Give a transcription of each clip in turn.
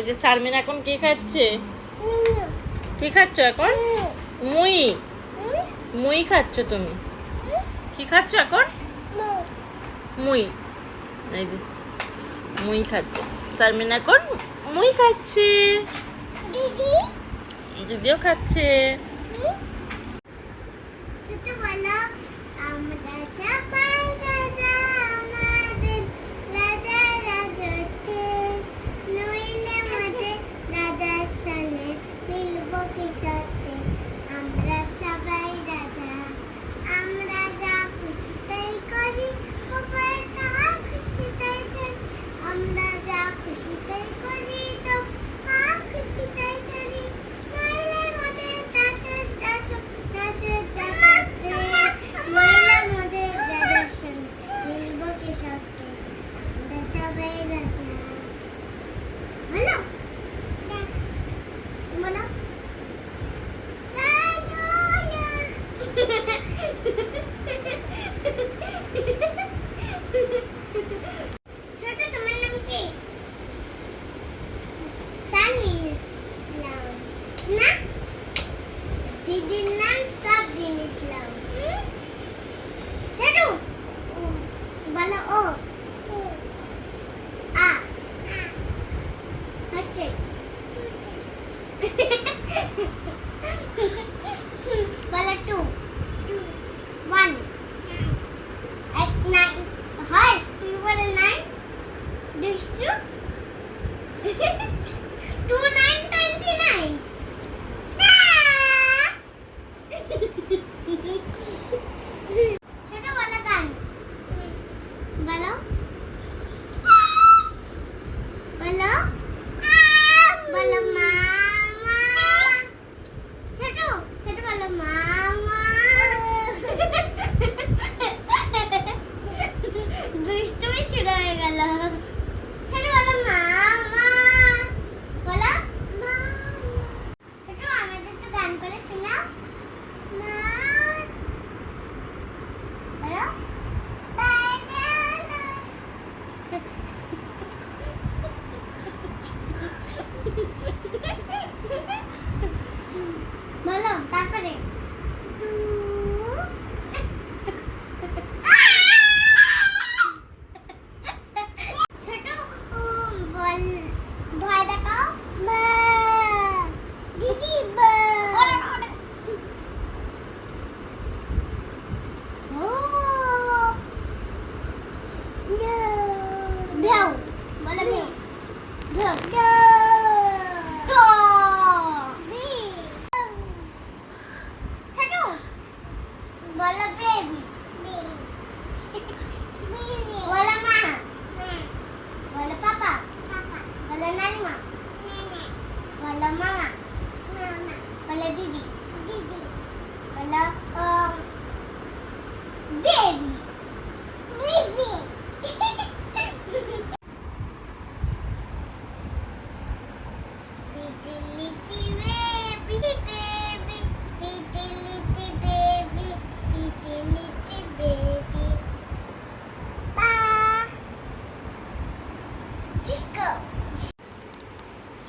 এই যে শারমিন এখন কি খাচ্ছে? কি খাচ্ছ এখন? মুই। মুই খাচ্ছ তুমি। কি খাচ্ছ এখন? মুই। এই যে মুই খাচ্ছে। শারমিন এখন মুই খাচ্ছে। দিদি? দিদিও খাচ্ছে। ছোটবেলা আমরা সবাই রাজা আমাদের রাজা রাজতে নইলে মাঝে রাজার সামনে মিলব কি সাথে আমরা সবাই রাজা আমরা যা খুশি তাই করি সবাই তাহা খুশি তাই করি আমরা খুশি করি না? দিদির নাম সাবরিন ইসলাম ছোট বলো ও। আ। হচ্ছে। বলো টু। ওয়ান। এক নাইন হয় তুই বলে নাইন দুইশো টু। নাইন বলো তারপরে?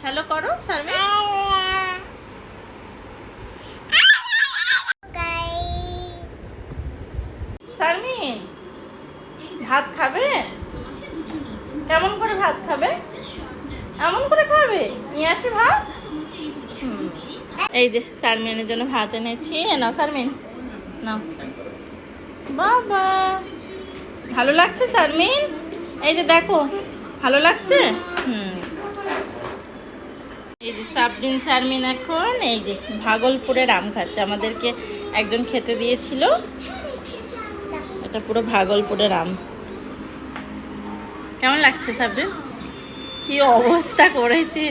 হ্যালো করো Guys. শারমিন ভাত খাবে? কেমন করে ভাত খাবে? এমন করে খাবে? নিয়ে আসি ভাত? এই যে শারমিনের জন্য ভাত এনেছি। নাও শারমিন নাও। বাবা! ভালো লাগছে শারমিন এই যে দেখো ভালো লাগছে? হুম। এই যে সাবরিন, সারমিন এখন, এই যে ভাগলপুরের আম খাচ্ছে। আমাদেরকে একজন খেতে দিয়েছিল। এটা পুরো ভাগলপুরের আম। কেমন লাগছে সাবরিন? কি অবস্থা করেছে।